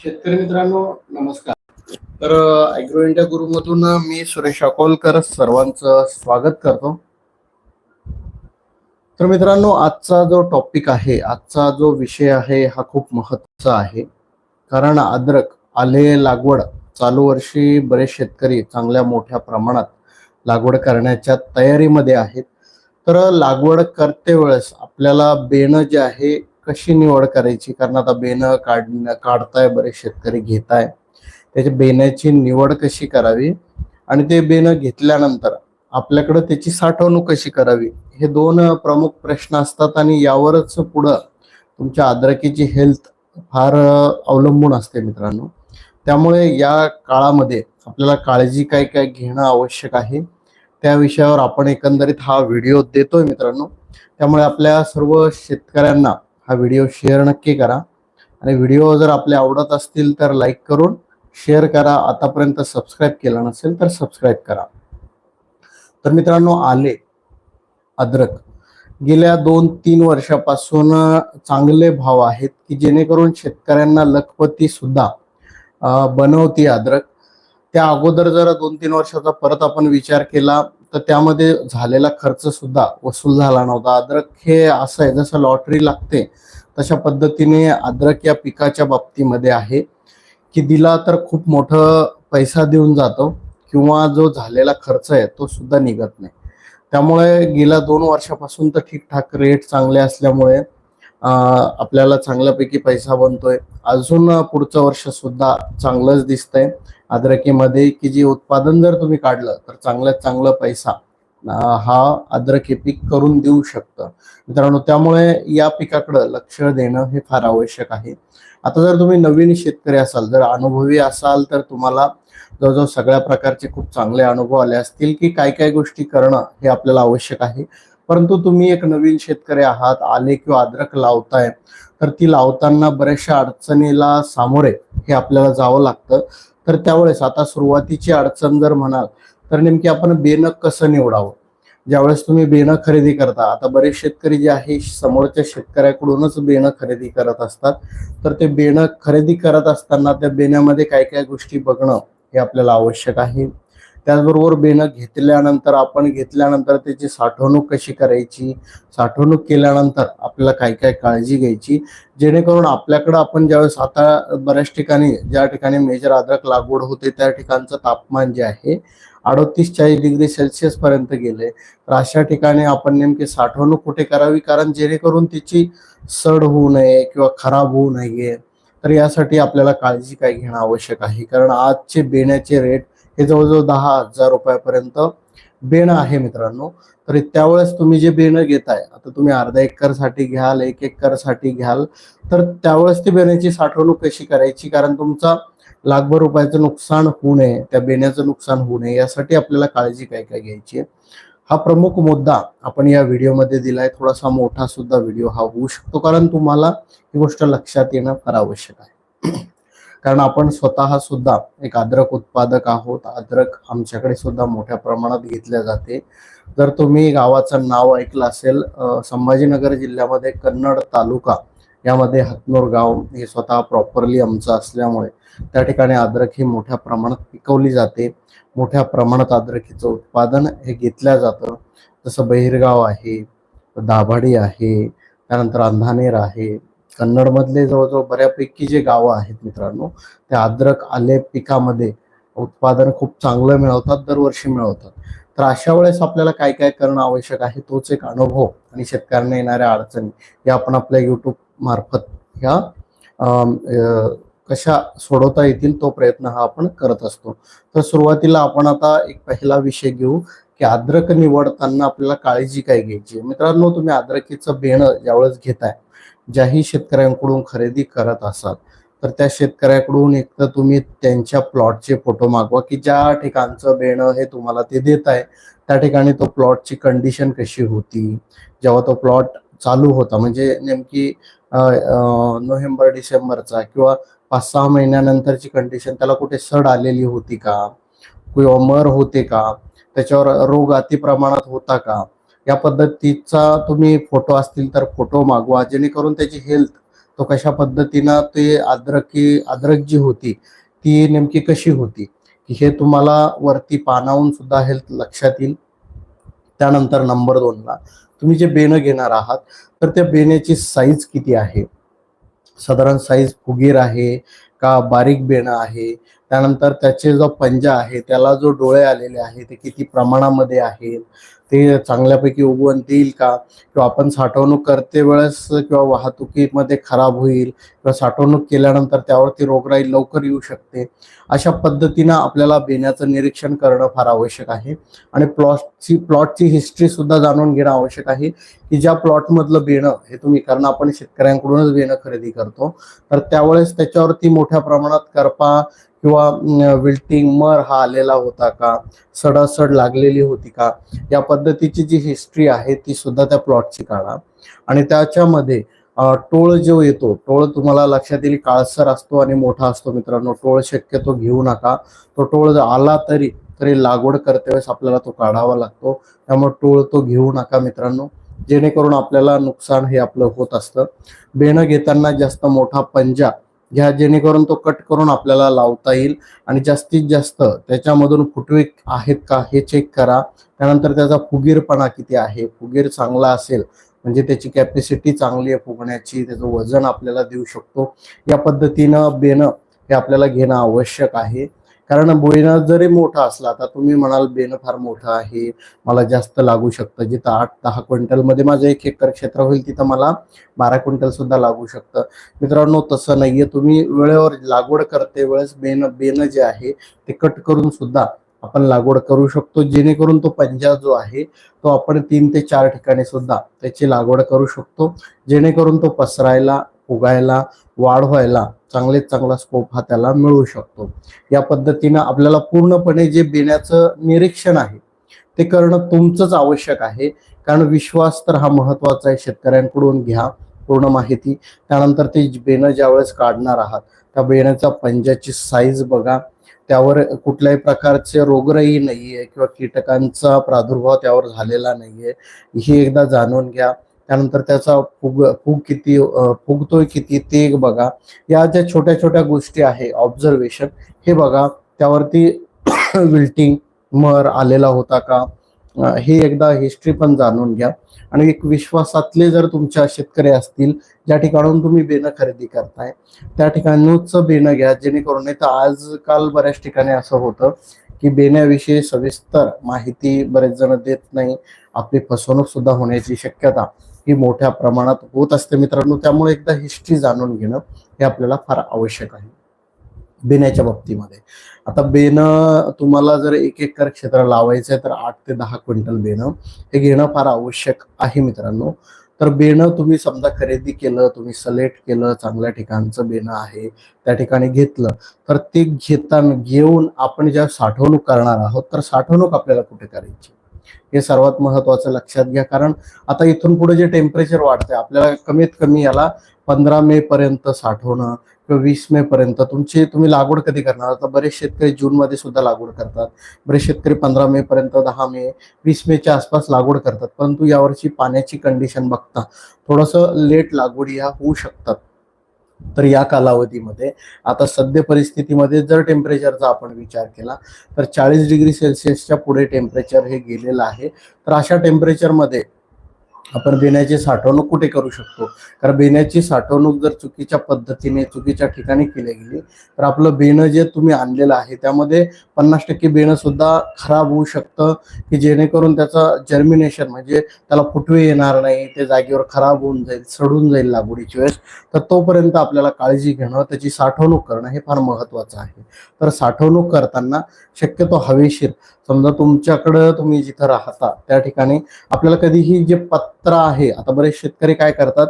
शेतकरी मित्रांनो नमस्कार. तर अॅग्रो इंडिया गुरुमधून मी सुरेश अकोलकर सर्वांचं स्वागत करतो. तर मित्रांनो आजचा जो टॉपिक आहे आजचा जो विषय आहे हा खूप महत्त्वाचा आहे. कारण अद्रक आले लागवड चालू वर्षी बरेच शेतकरी चांगल्या मोठ्या प्रमाणात लागवड करण्याच्या तयारीमध्ये आहेत. तर लागवड करते वेळेस आपल्याला बेणं जे आहे कशी निवड करायची? कारण आता बेनं काढ काढताय बरेच शेतकरी घेताय. त्याच्या बेण्याची निवड कशी करावी? आणि ते बेनं घेतल्यानंतर आपल्याकडं त्याची साठवणूक कशी करावी? हे दोन प्रमुख प्रश्न असतात आणि यावरच पुढं तुमच्या अद्रकीची हेल्थ फार अवलंबून असते मित्रांनो. त्यामुळे या काळामध्ये आपल्याला काळजी काय काय घेणं आवश्यक आहे? त्या विषयावर आपण एकंदरीत हा व्हिडिओ देतोय मित्रांनो. त्यामुळे आपल्या सर्व शेतकऱ्यांना हा व्हिडिओ शेअर नक्की करा. आणि व्हिडिओ जर आपले आवडत असतील तर लाईक करून शेअर करा. आतापर्यंत सबस्क्राईब केला नसेल तर सबस्क्राईब करा. तर मित्रांनो आले अद्रक. गेल्या दोन तीन वर्षापासून चांगले भाव आहेत की जेणेकरून शेतकऱ्यांना लखपती सुद्धा बनवती अद्रक. त्या अगोदर जर दोन तीन वर्षाचा परत आपण विचार केला तर त्यामध्ये झालेला खर्च सुद्धा वसूल झाला नव्हता. अद्रक हे असं आहे जसं लॉटरी लागते तशा पद्धतीने अद्रक या पिकाच्या बाबतीमध्ये आहे की दिला तर खूप मोठं पैसा देऊन जातो किंवा जो झालेला खर्च आहे तो सुद्धा निघत नाही. त्यामुळे गेल्या दोन वर्षापासून तर ठीकठाक रेट चांगले असल्यामुळे आपल्याला चांगल्यापैकी पैसा बनतोय. अजून पुढचं वर्ष सुद्धा चांगलंच दिसतंय. अद्रकीमध्ये की जे उत्पादन जर तुम्ही काढलं तर चांगल्यात चांगला पैसा हा अद्रकी पीक करून देऊ शकतं. मित्रांनो त्यामुळे या पिकाकडं लक्ष देणं हे फार आवश्यक आहे. आता जर तुम्ही नवीन शेतकरी असाल जर अनुभवी असाल तर तुम्हाला जवळजवळ सगळ्या प्रकारचे खूप चांगले अनुभव आले असतील की काय काय गोष्टी करणं हे आपल्याला आवश्यक आहे. परंतु तुम्ही एक नवीन शेतकरी आहात आले किंवा अद्रक लावताय तर ती लावताना बऱ्याचशा अडचणीला सामोरे हे आपल्याला जावं लागतं. तर त्यावेळेस आता सुरुवातीची अडचण जर म्हणाल तर नेमकी आपण बेनं कसं निवडावं? ज्यावेळेस तुम्ही बेणं खरेदी करता आता बरेच शेतकरी जे आहे समोरच्या शेतकऱ्याकडूनच बेणं खरेदी करत असतात. तर ते बेणं खरेदी करत असताना त्या बेण्यामध्ये काय काय गोष्टी बघणं हे आपल्याला आवश्यक आहे. त्याचबरोबर बेणं घेतल्यानंतर आपण घेतल्यानंतर त्याची साठवणूक कशी करायची? साठवणूक केल्यानंतर आपल्याला काय काय काळजी घ्यायची? जेणेकरून आपल्याकडं आपण ज्यावेळेस आता बऱ्याच ठिकाणी ज्या ठिकाणी मेजर अद्रक लागवड होते त्या ठिकाणचं तापमान जे आहे अडतीस चाळीस डिग्री सेल्सिअस पर्यंत गेले तर अशा ठिकाणी आपण नेमकी साठवणूक कुठे करावी? कारण जेणेकरून तिची सड होऊ नये किंवा खराब होऊ नये. तर यासाठी आपल्याला काळजी काय घेणं आवश्यक आहे? कारण आजचे बेण्याचे रेट हे जवळजवळ दहा हजार रुपयापर्यंत बेणं आहे मित्रांनो. तर त्यावेळेस तुम्ही जे बेणं घेताय आता तुम्ही अर्धा एकरसाठी घ्याल एक एकरसाठी घ्याल तर त्यावेळेस ती बेण्याची साठवणूक कशी करायची? कारण तुमचा लाखभर रुपयाचं नुकसान होऊ नये त्या बेण्याचं नुकसान होऊ नये यासाठी आपल्याला काळजी काय काय घ्यायची आहे? हा प्रमुख मुद्दा आपण या व्हिडिओमध्ये दिलाय थोडासा मोठा सुद्धा व्हिडिओ हा होऊ शकतो कारण तुम्हाला ही गोष्ट लक्षात येणं फार आवश्यक आहे. कारण आपण स्वतः सुद्धा एक अद्रक उत्पादक आहोत. अद्रक आमच्याकडे सुद्धा मोठ्या प्रमाणात घेतल्या जाते. जर तुम्ही गावाचं नाव ऐकलं असेल संभाजीनगर जिल्ह्यामध्ये कन्नड तालुका यामध्ये हतनूर गाव हे स्वतः प्रॉपरली आमचं असल्यामुळे त्या ठिकाणी अद्रक ही मोठ्या प्रमाणात पिकवली जाते. मोठ्या प्रमाणात अद्रकीचं उत्पादन हे घेतलं जातं. जसं बहिरगाव आहे दाभाडी आहे त्यानंतर अंधानेर आहे कन्नडमधले जवळजवळ बऱ्यापैकी जे गावं आहेत मित्रांनो त्या अद्रक आले पिकामध्ये उत्पादन खूप चांगलं मिळवतात दरवर्षी मिळवतात. तर अशा वेळेस आपल्याला काय काय करणं आवश्यक आहे तोच एक अनुभव आणि शेतकऱ्यांना येणाऱ्या अडचणी या आपण आपल्या युट्यूब मार्फत ह्या कशा सोडवता येतील तो प्रयत्न हा आपण करत असतो. तर सुरुवातीला आपण आता एक पहिला विषय घेऊ की अद्रक निवडताना आपल्याला काळजी काय घ्यायची? मित्रांनो तुम्ही अद्रकीचं बेणं ज्यावेळेस घेताय ज्याही शेतकऱ्यांकडून खरेदी करत असाल तर त्या शेतकऱ्याकडून एक तर तुम्ही त्यांच्या प्लॉटचे फोटो मागवा की ज्या ठिकाणचं बेणं हे तुम्हाला ते देत आहे. त्या ठिकाणी तो प्लॉटची कंडिशन कशी होती? जेव्हा तो प्लॉट चालू होता म्हणजे नेमकी नोव्हेंबर डिसेंबरचा किंवा पाच सहा महिन्यानंतरची कंडिशन त्याला कुठे सड आलेली होती का? किंवा मर होते का? त्याच्यावर रोग अति प्रमाणात होता का? या पद्धतीचा तुम्ही फोटो असतील तर फोटो मागवा जेणेकरून त्याची हेल्थ तो कशा पद्धतीनं ते अद्रकी अद्रक जी होती ती नेमकी कशी होती की हे तुम्हाला वरती पानावून सुद्धा हेल्थ लक्षात येईल. त्यानंतर नंबर दोनला तुम्ही जे बेणं घेणार आहात तर त्या बेण्याची साईज किती आहे? साधारण साईज फुगीर आहे का बारीक बेणं आहे? त्यानंतर त्याचे जो पंजा आहे त्याला जो डोळे आलेले आहे ते किती प्रमाणामध्ये आहेत? ते चांगल्यापैकी उगवण देईल का? किंवा आपण साठवणूक करते वेळेस किंवा वाहतुकीमध्ये खराब होईल किंवा साठवणूक केल्यानंतर त्यावरती रोगराई लवकर येऊ शकते. अशा पद्धतीनं आपल्याला बेण्याचं निरीक्षण करणं फार आवश्यक आहे. आणि प्लॉटची प्लॉटची हिस्ट्री सुद्धा जाणून घेणं आवश्यक आहे की ज्या प्लॉटमधलं बेणं हे तुम्ही कारण आपण शेतकऱ्यांकडूनच बेणं खरेदी करतो तर त्यावेळेस त्याच्यावरती मोठ्या प्रमाणात करपा किंवा विल्टिंग मर हा आलेला होता का? सडासड लागलेली होती का? या पद्धतीची जी हिस्ट्री आहे ती सुद्धा त्या प्लॉटची काढा. आणि त्याच्यामध्ये टोळ जो येतो टोळ तुम्हाला लक्षात येईल काळसर असतो आणि मोठा असतो मित्रांनो. टोळ शक्यतो घेऊ नका. तो टोळ आला तरी तरी लागवड करते वेळेस आपल्याला तो काढावा लागतो. त्यामुळे टोळ तो घेऊ नका मित्रांनो. जेणेकरून आपल्याला नुकसान हे आपलं होत असतं. बेणं घेताना जास्त मोठा पंजा घ्या जेणेकरून तो कट करून आपल्याला लावता येईल आणि जास्तीत जास्त त्याच्यामधून फुटवे आहेत का हे चेक करा. त्यानंतर त्याचा फुगीरपणा किती आहे? फुगीर चांगला असेल म्हणजे त्याची कॅपॅसिटी चांगली आहे फुगण्याची त्याचं वजन आपल्याला देऊ शकतो. या पद्धतीनं बेणं हे आपल्याला घेणं आवश्यक आहे. कारण बोईना जरी मोठा असला आता तुम्ही म्हणाल बेन फार मोठं आहे मला जास्त लागू शकतं. जिथं आठ दहा क्विंटलमध्ये माझं एक एकर क्षेत्र होईल तिथं मला बारा क्विंटल सुद्धा लागू शकतं. मित्रांनो तसं नाहीये. तुम्ही वेळेवर लागवड करते वेळेस बेन बेन जे आहे ते कट करून सुद्धा आपण लागवड करू शकतो. जेणेकरून तो पंजा जो आहे तो आपण तीन ते चार ठिकाणी सुद्धा त्याची लागवड करू शकतो. जेणेकरून तो पसरायला उगायला वाढ व्हायला चांगले चांगला स्कोप हा त्याला मिळू शकतो. या पद्धतीनं आपल्याला पूर्णपणे जे बेण्याचं निरीक्षण आहे ते करणं तुमचंच आवश्यक आहे. कारण विश्वास तर हा महत्त्वाचा आहे. शेतकऱ्यांकडून घ्या पूर्ण माहिती. त्यानंतर ते बेणं ज्यावेळेस काढणार आहात त्या बेण्याचा पंजाची साईज बघा. त्यावर कुठल्याही प्रकारचे रोगराई नाहीये किंवा कीटकांचा प्रादुर्भाव त्यावर झालेला नाहीये. हे एकदा जाणून घ्या. त्यानंतर त्याचा फुग फुग किती फुगतोय किती ते एक बघा. या ज्या छोट्या छोट्या गोष्टी आहे ऑब्झर्वेशन हे बघा त्यावरती विल्टिंग मर आलेला होता का? हे एकदा हिस्ट्री पण जाणून घ्या. आणि एक विश्वासातले जर तुमच्या शेतकरी असतील ज्या ठिकाणून तुम्ही बेनं खरेदी करताय त्या ठिकाणूच बेनं घ्या. जेणेकरून नाही तर आजकाल बऱ्याच ठिकाणी असं होतं की बेण्याविषयी सविस्तर माहिती बरेच जण देत नाही. आपली फसवणूक सुद्धा होण्याची शक्यता. ही मोठ्या प्रमाणात होत असते मित्रांनो. त्यामुळे एकदा हिस्ट्री जाणून घेणं हे आपल्याला फार आवश्यक आहे. बेण्याच्या बाबतीमध्ये. आता बेणं तुम्हाला जर एक एकर क्षेत्र लावायचं आहे तर आठ ते दहा क्विंटल बेणं हे घेणं फार आवश्यक आहे मित्रांनो. तर बेणं तुम्ही समजा खरेदी केलं तुम्ही सलेक्ट केलं चांगल्या ठिकाणचं बेणं आहे त्या ठिकाणी घेतलं तर ते घेताना घेऊन आपण ज्या साठवणूक करणार आहोत तर साठवणूक आपल्याला कुठे करायची? हे सर्वात महत्वाचं लक्षात घ्या. कारण आता इथून पुढे जे टेम्परेचर वाढतंय आपल्याला कमीत कमी याला पंधरा मे पर्यंत साठवणं किंवा वीस मे पर्यंत तुमची तुम्ही लागवड कधी करणार? आता बरेच शेतकरी जून मध्ये सुद्धा लागवड करतात. बरेच शेतकरी पंधरा मे पर्यंत दहा मे वीस मेच्या आसपास लागवड करतात. परंतु यावर्षी पाण्याची कंडिशन बघता थोडंसं लेट लागवडी ह्या होऊ शकतात. तर या कालावधीमध्ये आता सद्य परिस्थितीमध्ये जर टेम्परेचरचा आपण विचार केला तर चाळीस डिग्री सेल्सिअसच्या पुढे टेम्परेचर हे गेलेलं आहे. तर अशा टेम्परेचरमध्ये आपण बेण्याची साठवणूक कुठे करू शकतो? कारण बेण्याची साठवणूक जर चुकीच्या पद्धतीने चुकीच्या ठिकाणी केली गेली तर आपलं बेणं जे तुम्ही आणलेलं आहे त्यामध्ये पन्नास टक्के बेणं सुद्धा खराब होऊ शकतं की जेणेकरून त्याचं जर्मिनेशन म्हणजे त्याला फुटवे येणार नाही ते जागेवर खराब होऊन जाईल सडून जाईल लागवडीची वेळेस तर तोपर्यंत आपल्याला काळजी घेणं त्याची साठवणूक करणं हे फार महत्वाचं आहे. तर साठवणूक करताना शक्यतो हवेशीर समजा तुमच्याकडं तुम्ही जिथं राहता त्या ठिकाणी आपल्याला कधीही जे पत्र आहे. आता बरेच शेतकरी काय करतात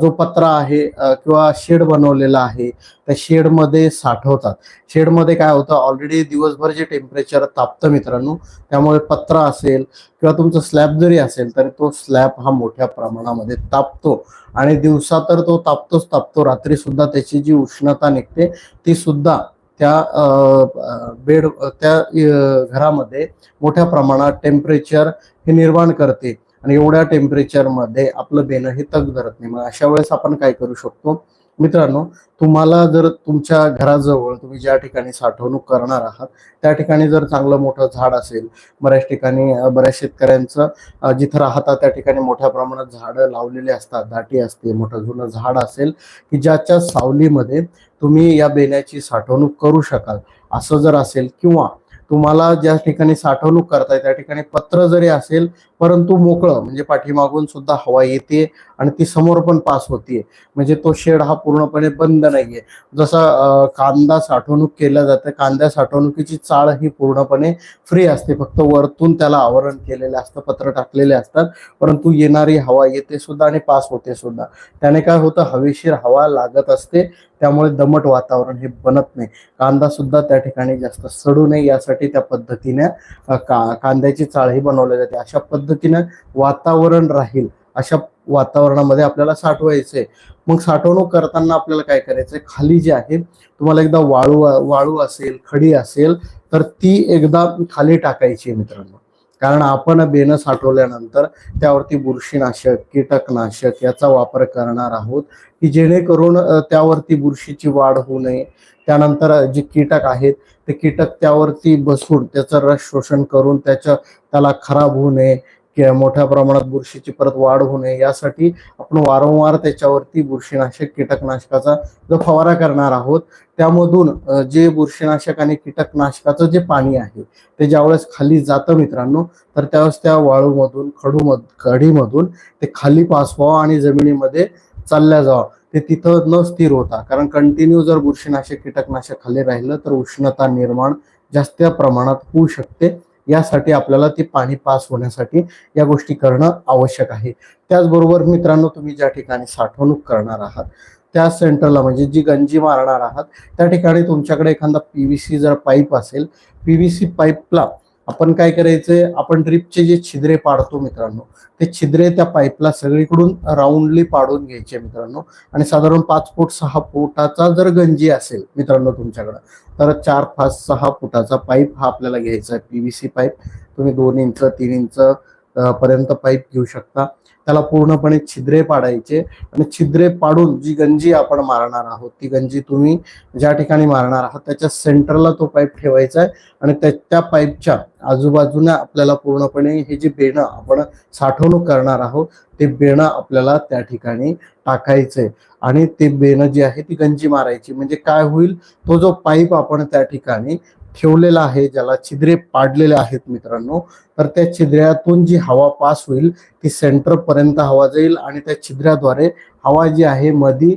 जो पत्रा आहे किंवा शेड बनवलेला आहे त्या शेडमध्ये साठवतात. शेडमध्ये काय होतं ऑलरेडी दिवसभर जे टेम्परेचर तापतं मित्रांनो त्यामुळे पत्रा असेल किंवा तुमचं स्लॅब जरी असेल तरी तो स्लॅब हा मोठ्या प्रमाणामध्ये तापतो. आणि दिवसा तर तो तापतोच तापतो रात्री सुद्धा त्याची जी उष्णता निघते ती सुद्धा त्या बेड त्या घरामध्ये मोठ्या प्रमाणात टेम्परेचर हे निर्माण करते. आणि एवढ्या टेम्परेचरमध्ये आपलं बेणं हे तग धरत नाही. मग अशा वेळेस आपण काय करू शकतो? मित्रांनो तुम्हाला जर तुमच्या घराजवळ तुम्ही ज्या ठिकाणी साठवणूक करणार आहात त्या ठिकाणी जर चांगलं मोठं झाड असेल बऱ्याच ठिकाणी बऱ्याच शेतकऱ्यांचं जिथं राहतात त्या ठिकाणी मोठ्या प्रमाणात झाडं लावलेली असतात दाटी असते मोठं जुनं झाड असेल की ज्याच्या सावलीमध्ये तुम्ही या बेण्याची साठवणूक करू शकाल. असं जर असेल किंवा तुम्हाला ज्या ठिकाणी साठवणूक करताय त्या ठिकाणी पत्र जरी असेल परंतु मोकळं म्हणजे पाठीमागून सुद्धा हवा येते. आणि ती समोर पण पास होतीये. म्हणजे तो शेड हा पूर्णपणे बंद नाहीये. जसा कांदा साठवणूक केला जाते कांद्या साठवणुकीची चाळ ही पूर्णपणे फ्री असते. फक्त वरतून त्याला आवरण केलेलं असतं पत्र टाकलेले असतात. परंतु येणारी हवा येते सुद्धा आणि पास होते सुद्धा. त्याने काय होतं? हवेशीर हवा लागत असते. त्यामुळे दमट वातावरण हे बनत नाही. कांदा सुद्धा त्या ठिकाणी जास्त सडू नये यासाठी त्या पद्धतीने का कांद्याची चाळही बनवली जाते. अशा पद्धतीने वातावरण राहील. अशा वातावरणामध्ये आपल्याला साठवायचंय. मग साठवणूक करताना आपल्याला काय करायचंय? खाली जे आहे तुम्हाला एकदा वाळू वाळू असेल खडी असेल तर ती एकदा खाली टाकायची आहे मित्रांनो. कारण आपण बेनं साठवल्यानंतर त्यावरती बुरशीनाशक कीटकनाशक याचा वापर करणार आहोत की जेणेकरून त्यावरती बुरशीची वाढ होऊ नये. त्यानंतर जे कीटक आहेत ते कीटक त्यावरती बसून त्याचं रस शोषण करून त्याच्या त्याला खराब होऊ नये. मोठ्या प्रमाणात बुरशीची परत वाढ होऊ नये यासाठी आपण वारंवार त्याच्यावरती बुरशीनाशक कीटकनाशकाचा जो फवारा करणार आहोत त्यामधून जे बुरशीनाशक आणि कीटकनाशकाचं जे पाणी आहे ते ज्यावेळेस खाली जातं मित्रांनो तर त्यावेळेस त्या वाळूमधून खडूमध खडीमधून ते खाली पास व्हावं आणि जमिनीमध्ये चालल्या जावं. ते तिथं न स्थिर होता कारण कंटिन्यू जर बुरशीनाशक कीटकनाशक खाली राहिलं तर उष्णता निर्माण जास्त प्रमाणात होऊ शकते. यासाठी आपल्याला ते पाणी पास होण्यासाठी या गोष्टी करणं आवश्यक आहे. त्याचबरोबर मित्रांनो तुम्ही ज्या ठिकाणी साठवणूक करणार आहात त्या सेंटरला म्हणजे जी गंजी मारणार आहात त्या ठिकाणी तुमच्याकडे एखादा पीव्हीसी जर पाईप असेल पीव्हीसी पाईपला आपण काय करायचंय? आपण ड्रिपचे जे छिद्रे पाडतो मित्रांनो ते छिद्रे त्या पाईपला सगळीकडून राऊंडली पाडून घ्यायचे मित्रांनो. आणि साधारण पाच फूट सहा फुटाचा जर गंजी असेल मित्रांनो तुमच्याकडं तर चार पाच सहा फुटाचा पाईप हा आपल्याला घ्यायचा आहे. पीव्हीसी पाईप तुम्ही दोन इंच तीन इंच पर्यंत पाईप घेऊ शकता. त्याला पूर्णपणे छिद्रे पाडायचे आणि छिद्रे पाडून जी गंजी आपण मारणार आहोत ती गंजी तुम्ही ज्या ठिकाणी मारणार आहात त्याच्या सेंटरला तो पाईप ठेवायचा आहे आणि त्या पाईपच्या आजूबाजूने आपल्याला पूर्णपणे हे जे बेणं आपण साठवणूक करणार आहोत ते बेणं आपल्याला त्या ठिकाणी टाकायचंय. आणि ते बेणं जी आहे ती गंजी मारायची. म्हणजे काय होईल? तो जो पाईप आपण त्या ठिकाणी ठेवलेला आहे ज्याला छिद्रे पाडलेले आहेत मित्रांनो. तर त्या छिद्र्यातून जी हवा पास होईल ती सेंटर पर्यंत हवा जाईल आणि त्या छिद्र्याद्वारे हवा जी आहे मधी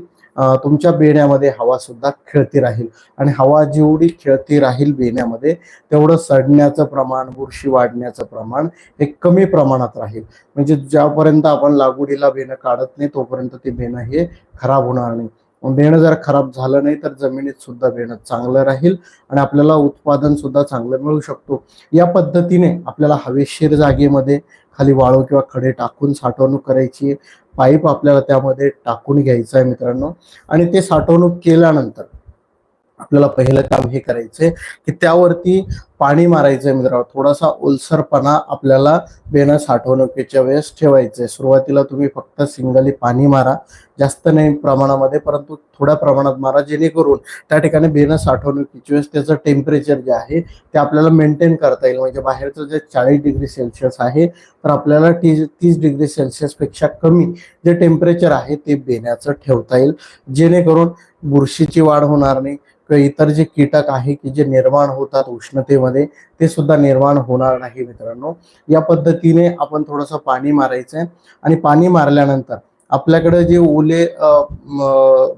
तुमच्या बेण्यामध्ये हवा सुद्धा खेळती राहील. आणि हवा जेवढी खेळती राहील बेण्यामध्ये तेवढं सडण्याचं प्रमाण बुरशी वाढण्याचं प्रमाण हे कमी प्रमाणात राहील. म्हणजे ज्यापर्यंत आपण लागवडीला बेणं काढत नाही तोपर्यंत ते बेणं हे खराब होणार नाही. बेणं जर खराब झालं नाही तर जमिनीत सुद्धा बेणं चांगलं राहील आणि आपल्याला उत्पादन सुद्धा चांगलं मिळू शकतो या पद्धतीने आपल्याला हवेशीर जागेमध्ये खाली वाळू किंवा खडे टाकून साठवणूक करायची आहे. पाईप आपल्याला त्यामध्ये टाकून घ्यायचं आहे मित्रांनो आणि ते साठवणूक केल्यानंतर आपल्याला पहिलं काम हे करायचंय की त्यावरती पाणी मारायचंय मित्रांनो. थोडासा ओलसरपणा आपल्याला बेणं साठवणुकीच्या वेळेस ठेवायचंय. सुरुवातीला तुम्ही फक्त सिंगली पाणी मारा. जास्त नाही प्रमाणामध्ये परंतु थोड्या प्रमाणात मारा जेणेकरून त्या ठिकाणी बेणं साठवणुकीच्या वेळेस त्याचं टेम्परेचर जे आहे ते आपल्याला मेंटेन करता येईल. म्हणजे बाहेरचं जे चाळीस डिग्री सेल्सिअस आहे तर आपल्याला ती तीस डिग्री सेल्सिअसपेक्षा कमी जे टेम्परेचर आहे ते बेण्याचं ठेवता येईल. जेणेकरून बुरशीची वाढ होणार नाही. किंवा इतर जे कीटक आहे की जे निर्माण होतात उष्णतेमध्ये ते सुद्धा निर्माण होणार नाही मित्रांनो. या पद्धतीने आपण थोडंसं पाणी मारायचंय. आणि पाणी मारल्यानंतर आपल्याकडे जे ओले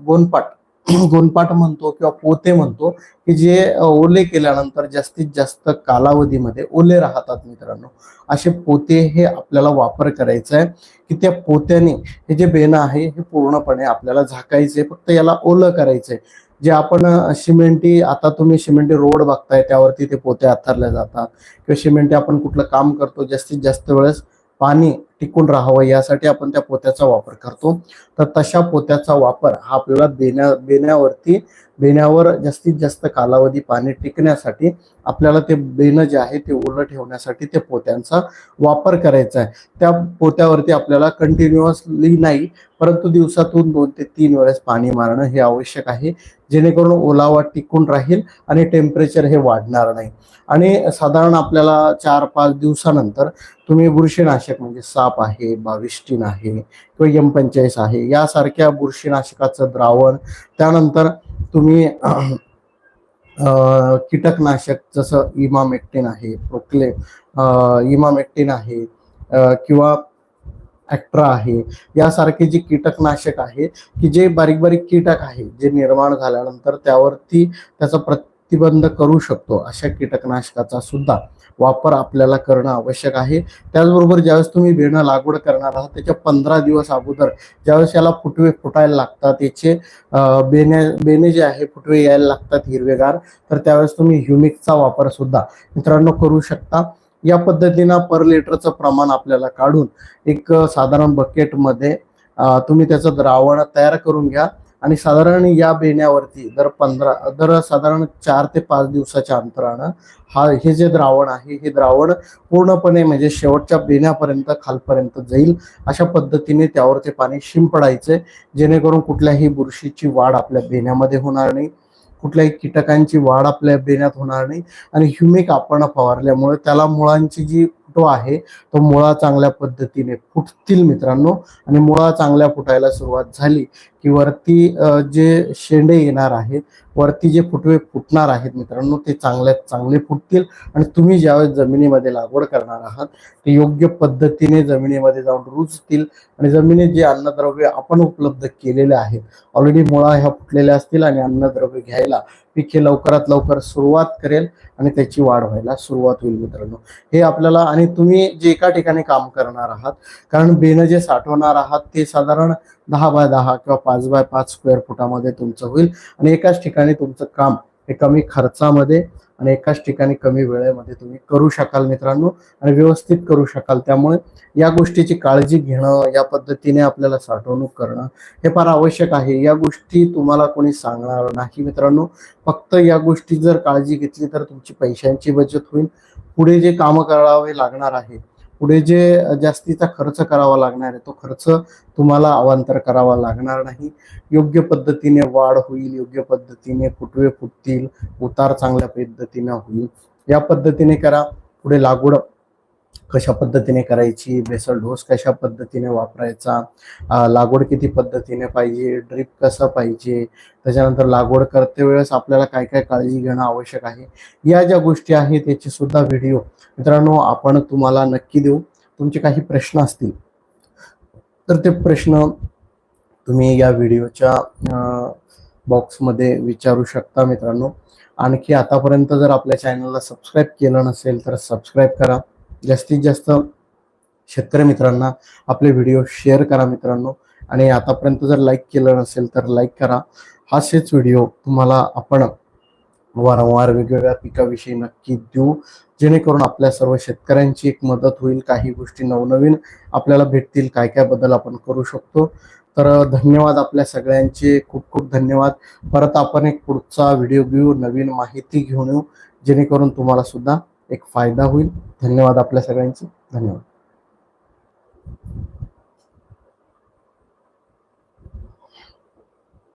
गोनपाट गोनपाट म्हणतो किंवा पोते म्हणतो की जे ओले केल्यानंतर जास्तीत जास्त कालावधीमध्ये ओले राहतात मित्रांनो. असे पोते हे आपल्याला वापर करायचा आहे की त्या पोत्याने हे जे बेणं आहे हे पूर्णपणे आपल्याला झाकायचे फक्त याला ओलं करायचंय. जे आपण सिमेंटी आता तुम्ही सिमेंटी रोड बघताय त्यावरती ते पोते आथरले जातात. किंवा सिमेंटी आपण कुठलं काम करतो जास्तीत जास्त वेळेस पाणी टिकून राहावं यासाठी आपण त्या पोत्याचा वापर करतो. तर तशा पोत्याचा वापर हा आपल्याला बेण्या बेण्यावरती बेण्यावर जास्तीत जास्त कालावधी पाणी टिकण्यासाठी आपल्याला ते बेणं जे आहे ते ओलं ठेवण्यासाठी ते पोत्यांचा वापर करायचा आहे. त्या पोत्यावरती आपल्याला कंटिन्युअसली नाही परंतु दिवसातून दोन ते तीन वेळेस पाणी मारणं हे आवश्यक आहे. जेणेकरून ओलावा टिकून राहील आणि टेम्परेचर हे वाढणार नाही. आणि साधारण आपल्याला चार पाच दिवसानंतर तुम्ही बुरशीनाशक म्हणजे सा साप आहे बाविस्टीन आहे किंवा यम पंचायस आहे यासारख्या बुरशीनाशकाचं द्रावण. त्यानंतर तुम्ही अं, कीटकनाशक जसं इमामेक्टिन आहे प्रोक्ले इमामेक्टिन आहे किंवा ॲक्ट्रा आहे यासारखे जे कीटकनाशक आहे की जे बारीक बारीक कीटक आहे जे निर्माण झाल्यानंतर त्यावरती त्याचा प्रतिबंध करू शकतो अशा कीटकनाशकाचा सुद्धा. वापर आपल्याला करणं आवश्यक आहे. त्याचबरोबर ज्यावेळेस तुम्ही बेणं लागवड करणार आहात त्याच्या पंधरा दिवस अगोदर ज्यावेळेस याला फुटवे फुटायला लागतात याचे अं, बेणे बेणे जे आहे फुटवे यायला लागतात हिरवेगार तर त्यावेळेस तुम्ही ह्युमिकचा वापर सुद्धा मित्रांनो करू शकता. या पद्धतीनं पर लिटरचं प्रमाण आपल्याला काढून एक साधारण बकेटमध्ये तुम्ही त्याचं द्रावण तयार करून घ्या. आणि साधारण या बेण्यावरती दर पंधरा दर साधारण चार ते पाच दिवसाच्या अंतरानं हा हे जे द्रावण आहे हे द्रावण पूर्णपणे म्हणजे शेवटच्या बेण्यापर्यंत खालपर्यंत जाईल अशा पद्धतीने त्यावर ते पाणी शिंपडायचे जेणेकरून कुठल्याही बुरशीची वाढ आपल्या बेण्यामध्ये होणार नाही कुठल्याही कीटकांची वाढ आपल्या बेण्यात होणार नाही आणि ह्युमिक आपण फवारल्यामुळे त्याला मुळांची जी फुटतो आहे तो मुळा चांगल्या पद्धतीने फुटतील मित्रांनो. आणि मुळा चांगल्या फुटायला सुरुवात झाली की वरती जे शेंडे येणार आहेत वरती जे फुटवे फुटणार आहेत मित्रांनो ते चांगल्यात चांगले फुटतील. आणि तुम्ही ज्यावेळेस जमिनीमध्ये लागवड करणार आहात ते योग्य पद्धतीने जमिनीमध्ये जाऊन रुजतील. आणि जमिनीत जे अन्नद्रव्य आपण उपलब्ध केलेले आहेत ऑलरेडी मुळा ह्या फुटलेल्या असतील आणि अन्नद्रव्य घ्यायला पिके लवकरात लवकर सुरुवात करेल आणि त्याची वाढ व्हायला सुरुवात होईल मित्रांनो. हे आपल्याला आणि तुम्ही जे एका ठिकाणी काम करणार आहात कारण बेनं जे साठवणार आहात ते साधारण दहा बाय दहा किंवा पाच बाय पाच स्क्वेअर फुटामध्ये तुमचं होईल. आणि एकाच ठिकाणी तुमचं काम हे कमी खर्चामध्ये आणि एकाच ठिकाणी कमी वेळेमध्ये तुम्ही करू शकाल मित्रांनो आणि व्यवस्थित करू शकाल. त्यामुळे या गोष्टीची काळजी घेणं या पद्धतीने आपल्याला साठवणूक करणं हे फार आवश्यक आहे. या गोष्टी तुम्हाला कोणी सांगणार नाही मित्रांनो. फक्त या गोष्टी जर काळजी घेतली तर तुमची पैशांची बचत होईल. पुढे जे कामं करावे लागणार आहे पुढे जे जास्तीचा खर्च करावा लागणार आहे तो खर्च तुम्हाला अवांतर करावा लागणार नाही. योग्य पद्धतीने वाढ होईल योग्य पद्धतीने फुटवे फुटतील उतार चांगल्या पद्धतीने होईल. या पद्धतीने करा पुढे लागवड कशा पद्धतीने करायची बेसल डोस कशा पद्धतीने वापरायचा लागवड किती पद्धतीने पाहिजे ड्रिप कसं पाहिजे त्याच्यानंतर लागवड करते वेळेस आपल्याला काय काय काळजी घेणं आवश्यक आहे या ज्या गोष्टी आहेत त्याचे सुद्धा व्हिडिओ मित्रांनो आपण तुम्हाला नक्की देऊ. तुमचे काही प्रश्न असतील तर ते प्रश्न तुम्ही या व्हिडिओच्या बॉक्समध्ये विचारू शकता मित्रांनो. आणखी आतापर्यंत जर आपल्या चॅनलला सबस्क्राईब केलं नसेल तर सबस्क्राईब करा. जास्तीत जास्त शेतकरी मित्रांना आपले व्हिडिओ शेअर करा मित्रांनो. आणि आतापर्यंत जर लाईक केलं नसेल तर लाईक करा. असेच व्हिडिओ तुम्हाला आपण वारंवार वेगवेगळ्या पिकाविषयी नक्की देऊ. जेणेकरून आपल्या सर्व शेतकऱ्यांची एक मदत होईल. काही गोष्टी नवनवीन आपल्याला भेटतील. काय काय बदल आपण करू शकतो. तर धन्यवाद आपल्या सगळ्यांचे. खूप खूप धन्यवाद. परत आपण एक पुढचा व्हिडिओ घेऊ. नवीन माहिती घेऊन येऊ. जेणेकरून तुम्हाला सुद्धा एक फायदा होईल. धन्यवाद आपल्या सगळ्यांचे. धन्यवाद.